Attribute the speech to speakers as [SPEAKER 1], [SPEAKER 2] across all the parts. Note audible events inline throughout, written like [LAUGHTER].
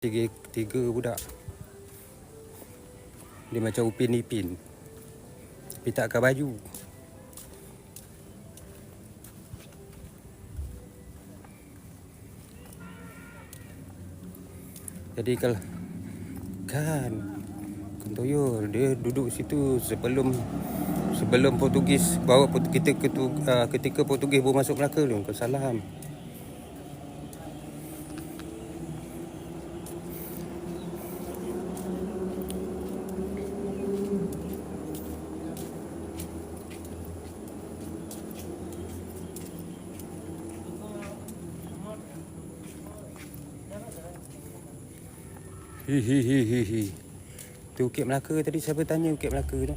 [SPEAKER 1] tiga, tiga budak. Dia macam Upin Ipin. Tapi tak pakai baju. Jadi kalau Kan Kentoyo Dia duduk situ sebelum Sebelum Portugis Bawa kita uh, ketika Portugis baru masuk Melaka tu Kau salam Hi. Tu Bukit Melaka tadi siapa tanya Bukit Melaka tu?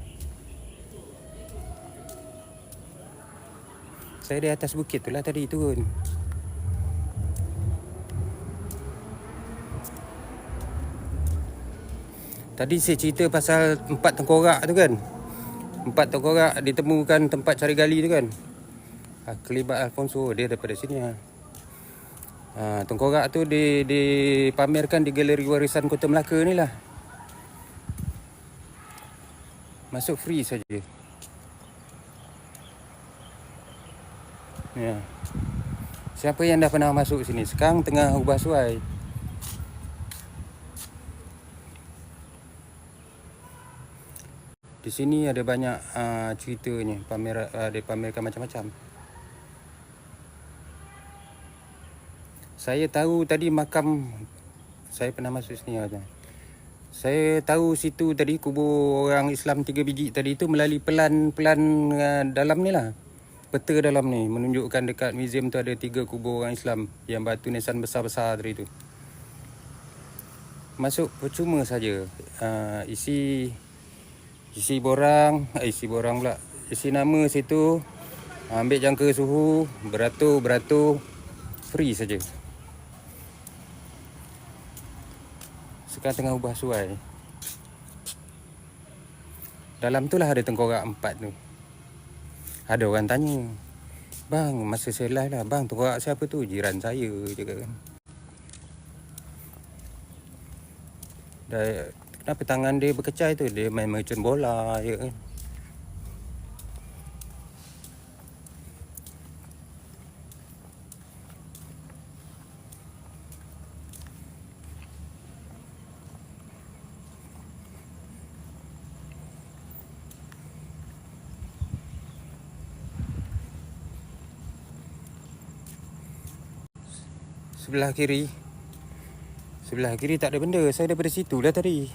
[SPEAKER 1] Saya di atas bukit tu lah tadi turun. Tadi saya cerita pasal empat tengkorak tu kan. Empat tengkorak ditemukan tempat cari gali tu kan. Ah, Kelibat Alfonso dia daripada sini ah. Ha, tengkorak tu di, dipamerkan di Galeri Warisan Kota Melaka ni lah. Masuk free saja. Ya. Siapa yang dah pernah masuk sini? Sekarang tengah ubah suai. Di sini ada banyak uh, ceritanya, pamer uh, dia pamerkan macam-macam. Saya tahu tadi makam saya pernah masuk sini ada. Saya tahu situ tadi kubur orang Islam tiga biji tadi tu melalui pelan-pelan uh, dalam ni lah. Peta dalam ni menunjukkan dekat museum tu ada tiga kubur orang Islam yang batu nisan besar-besar tadi tu. Masuk percuma saja. Uh, isi isi borang, eh, isi borang pula. Isi nama situ, ambil jangka suhu, beratur-beratur free saja. Sekarang tengah ubah suai. Dalam tu lah ada tengkorak empat tu. Ada orang tanya. Bang, masa saya live lah. Bang, tengkorak siapa tu? Jiran saya je kan. Kenapa tangan dia berkecai tu? Dia main mercun bola je kan. Sebelah kiri. Sebelah kiri tak ada benda. Saya daripada situ dah tadi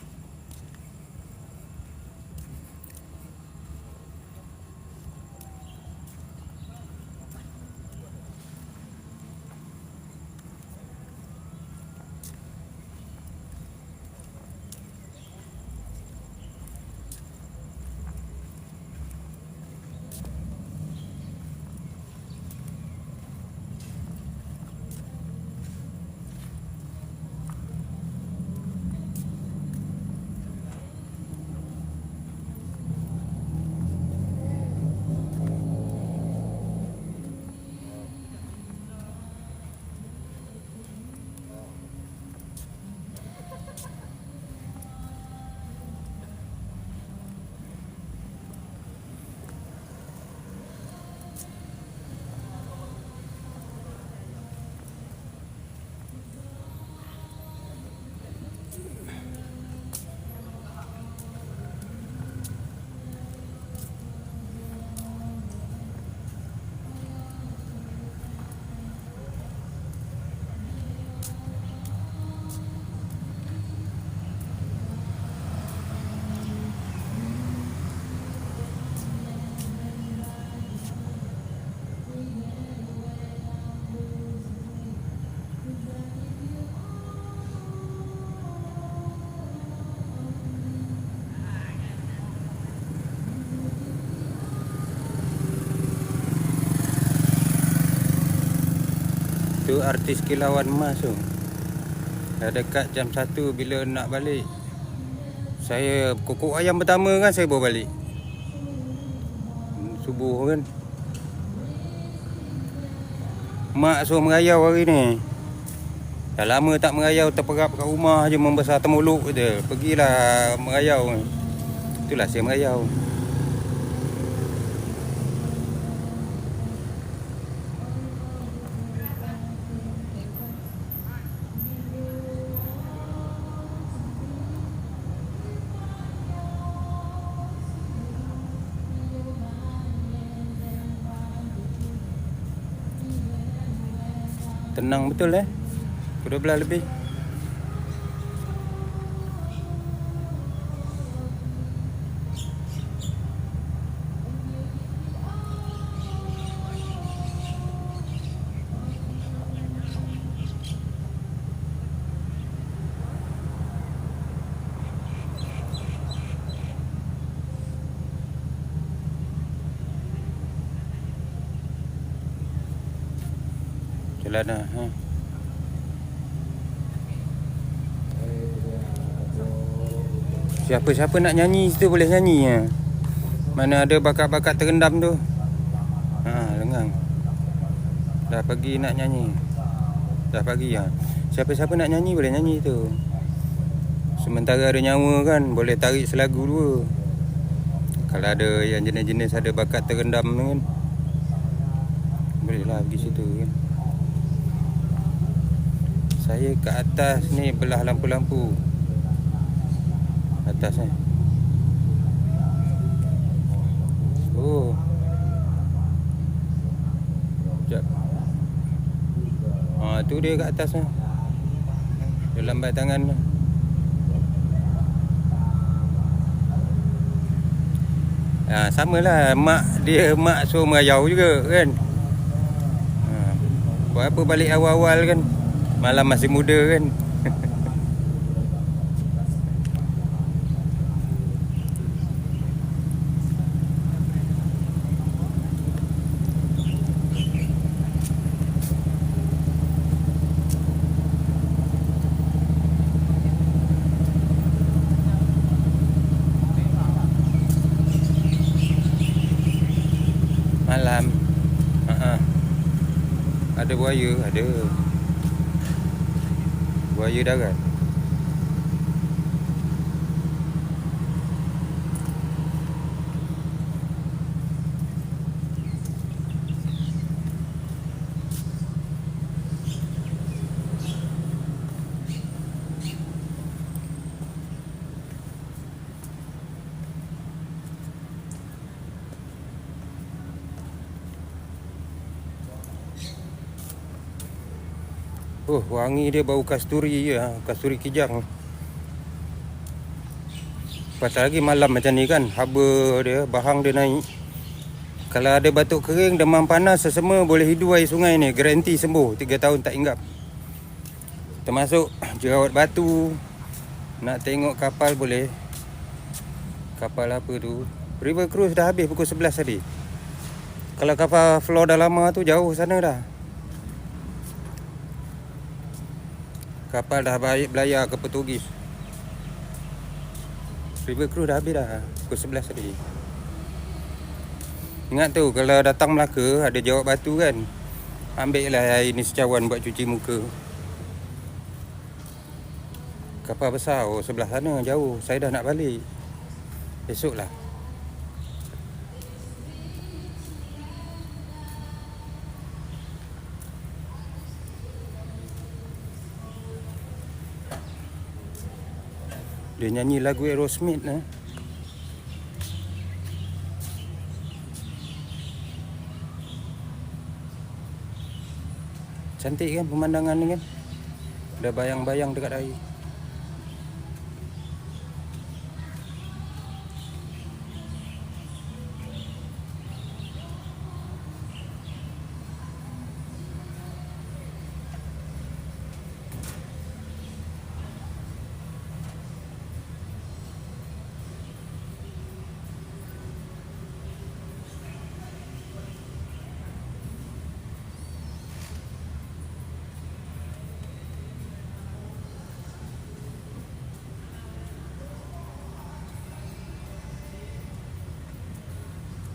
[SPEAKER 1] Artis kilauan emas tu Dah dekat jam 1 bila nak balik Saya kokok ayam pertama kan saya bawa balik Subuh kan Mak suruh merayau hari ni Dah lama tak merayau terperap kat rumah je membesar temuluk je. Pergilah merayau. Itulah saya merayau. Tenang betul eh. Pukul 12 lebih. Jalan dah. Ha. Siapa-siapa nak nyanyi situ boleh nyanyi ya. Mana ada bakat-bakat terendam tu. Ha, lengang. Dah pagi nak nyanyi. Dah pagi ya. Siapa-siapa nak nyanyi boleh nyanyi tu. Sementara ada nyawa kan boleh tarik selagu dua. Kalau ada yang jenis-jenis ada bakat terendam kan. Bolehlah pergi situ kan. Saya kat atas ni belah lampu-lampu. Atas ni. Oh. Sekejap. Ha, tu dia kat atas ni. Dia lambat tangan tu. Ha, sama lah mak dia mak suruh merayau juga kan. Ha, buat apa balik awal-awal kan. Malam masih muda kan. Malam. Ha Ada buaya, ada qua dưới đó rồi. Wangi dia bau kasturi ha. kasturi kijang. Pasal lagi malam macam ni kan, haba dia, bahang dia naik. Kalau ada batuk kering, demam panas, sesama boleh hidu air sungai ni. Garanti sembuh, 3 tahun tak hinggap. Termasuk jerawat batu. Nak tengok kapal boleh. Kapal apa tu? River Cruise dah habis pukul 11 tadi. Kalau kapal Flor dah lama tu jauh sana dah. Kapal dah baik belayar ke Portugis. River Cruise dah habis dah. Pukul 11 tadi. Ingat tu kalau datang Melaka ada jawab batu kan. Ambil lah air ni secawan buat cuci muka. Kapal besar oh sebelah sana jauh. Saya dah nak balik. Esok lah. Dia nyanyi lagu Aerosmith eh. Cantik kan pemandangan ni kan Ada bayang-bayang dekat air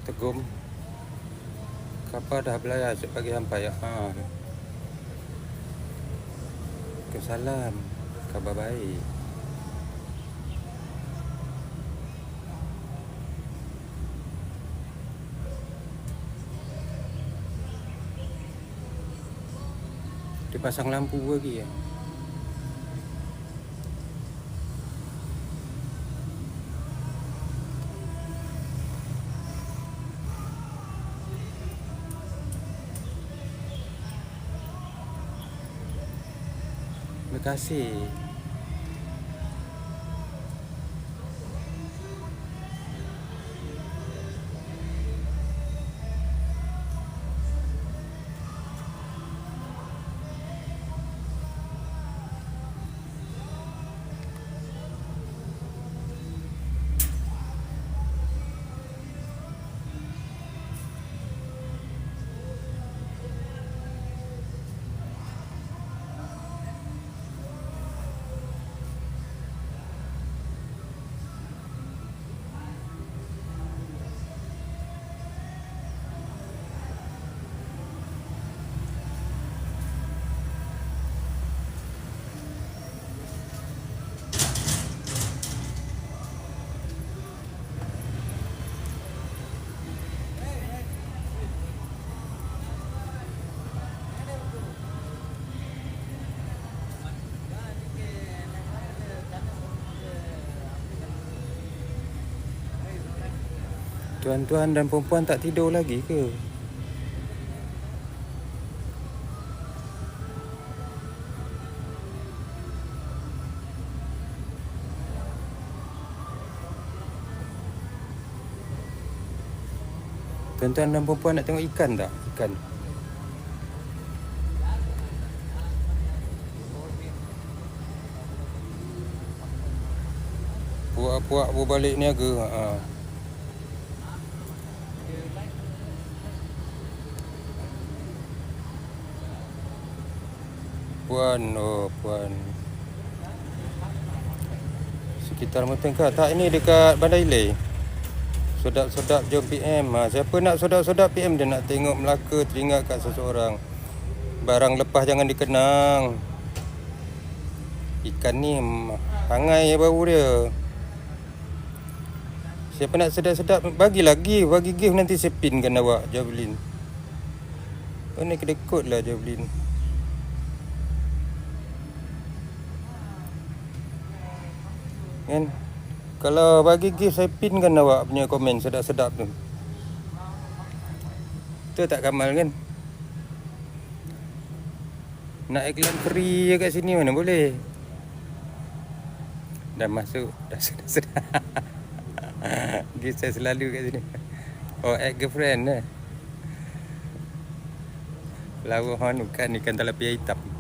[SPEAKER 1] Tegum Kapal dah belayar sejak pagi sampai ya. Ha. Waalaikumsalam. Khabar baik. Dia pasang lampu lagi ya. Terima Tuan-tuan dan perempuan tak tidur lagi ke? Tuan-tuan dan perempuan nak tengok ikan tak? Ikan. Puak-puak berbalik niaga. Ha. Puan, oh puan. Sekitar Mutengkah. Tak ini dekat Bandar Ilai. Sedap-sedap jom PM. Ha, siapa nak sedap-sedap PM dia nak tengok Melaka teringat kat seseorang. Barang lepas jangan dikenang. Ikan ni hangai bau dia. Siapa nak sedap-sedap bagi lagi, bagi gift nanti saya pinkan awak Javelin. Oh ni kedekut lah Javelin. Kan? Kalau bagi gift saya pinkan awak punya komen sedap-sedap tu. Tu tak Kamal kan? Nak iklan free je kat sini mana boleh. Dah masuk, [LAUGHS] dah sedap-sedap. [LAUGHS] gift saya selalu kat sini. Oh, ex girlfriend eh. Lawa hon bukan ikan talapia hitam.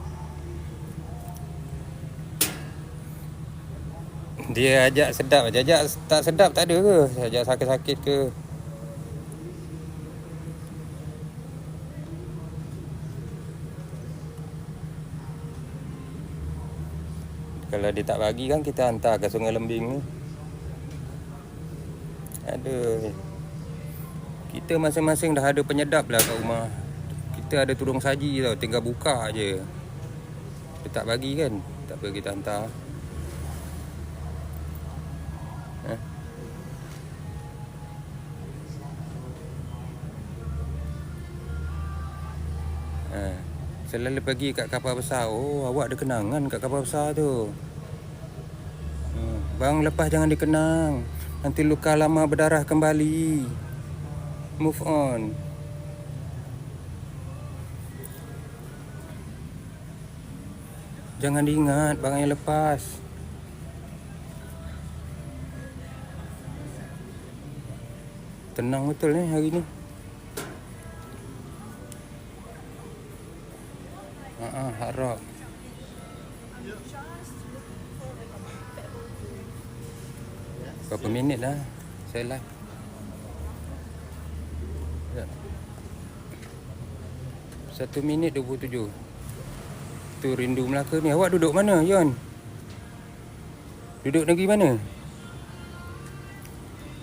[SPEAKER 1] Dia ajak sedap aja. Ajak tak sedap tak ada ke? Ajak sakit-sakit ke? Kalau dia tak bagi kan kita hantar ke Sungai Lembing ni. Ada. Kita masing-masing dah ada penyedap lah kat rumah. Kita ada tudung saji tau. Tinggal buka je. Dia tak bagi kan? Tak apa kita hantar. Selalu pergi kat kapal besar. Oh, awak ada kenangan kat kapal besar tu. Hmm, Bang, lepas jangan dikenang. Nanti luka lama berdarah kembali. Move on. Jangan diingat bang yang lepas. Tenang betul ni hari ni. Ha ah, harap. Berapa minit dah saya live? Ya. Satu minit 27 Tu rindu Melaka ni Awak duduk mana Yon? Duduk negeri mana?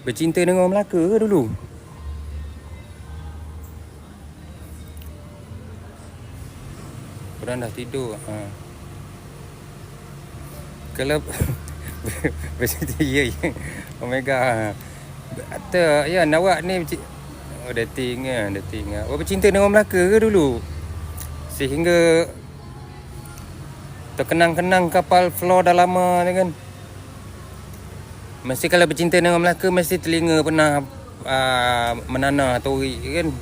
[SPEAKER 1] Bercinta dengan orang Melaka ke dulu? Korang dah tidur. Ha. Kalau [LAUGHS] Vegetarian ya. Omega Atau ya nawak ni Oh dating ya Dating ya. Oh bercinta dengan orang Melaka ke dulu? Sehingga Terkenang-kenang kapal floor dah lama ni kan? Mesti kalau bercinta dengan orang Melaka Mesti telinga pernah uh, Menanah tori kan?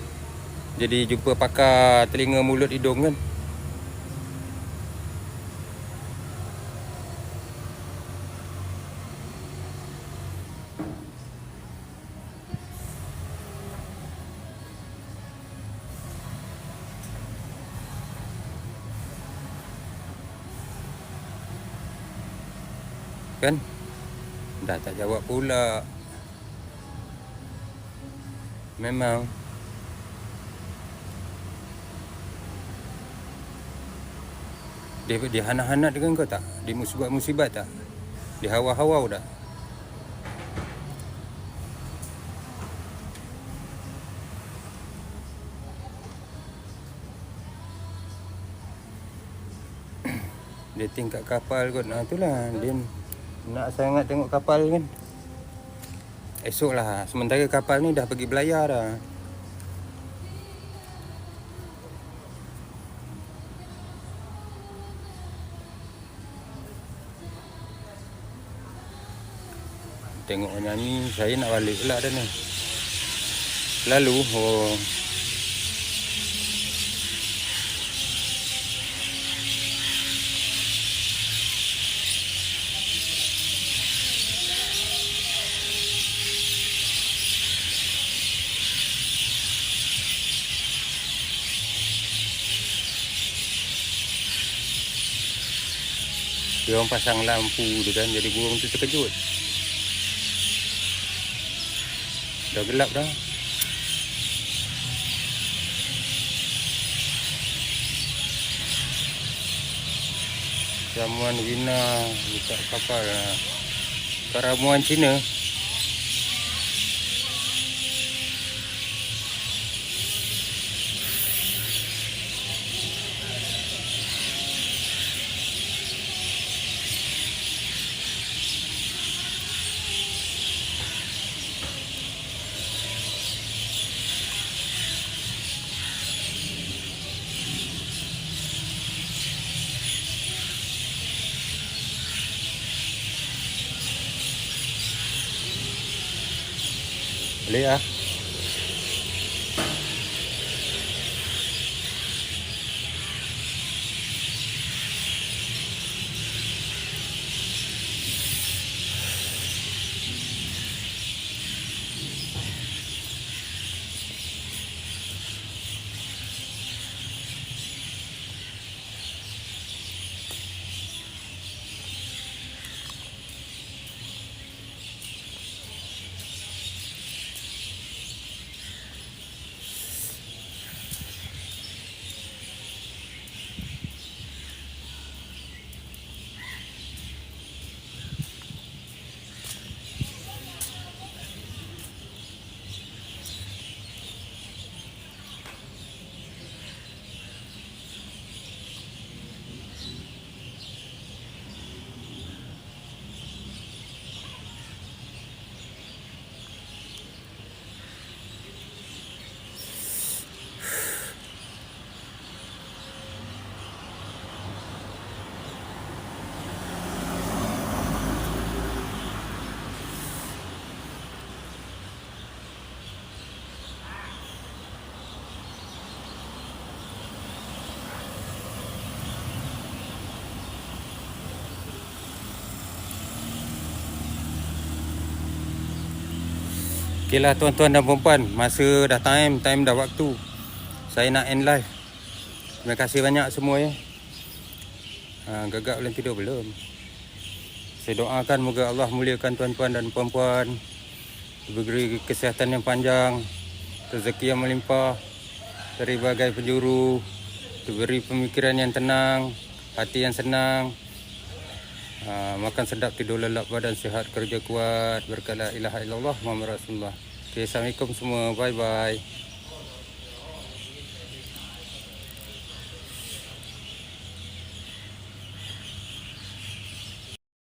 [SPEAKER 1] Jadi jumpa pakar telinga mulut hidung kan Kan Dah tak jawab pula Memang Dia, dia hanat-hanat dengan kau tak? Dia musibat-musibat tak? Dia hawa-hawa tak? Dia tingkat kapal kot Nah itulah Dia nak sangat tengok kapal kan? Esok lah Sementara kapal ni dah pergi belayar dah. Tengok orang nyanyi Saya nak balik pula dah ni. Lalu oh Dia orang pasang lampu tu kan Jadi burung tu terkejut. Dah gelap dah. Ramuan Wina Buka kapal lah ramuan Cina Boleh lah Okey lah tuan-tuan dan puan Masa dah time, time dah waktu. Saya nak end live. Terima kasih banyak semua ya. Ha, Gagak belum tidur? Belum. Saya doakan moga Allah muliakan tuan-tuan dan puan-puan. Diberi kesihatan yang panjang. Rezeki yang melimpah. Dari bagai penjuru. Diberi pemikiran yang tenang. Hati yang senang Ha, makan sedap, tidur lelap, badan sihat, kerja kuat. Berkat la ilaha illallah Muhammad Rasulullah. Okay, Assalamualaikum semua. Bye-bye.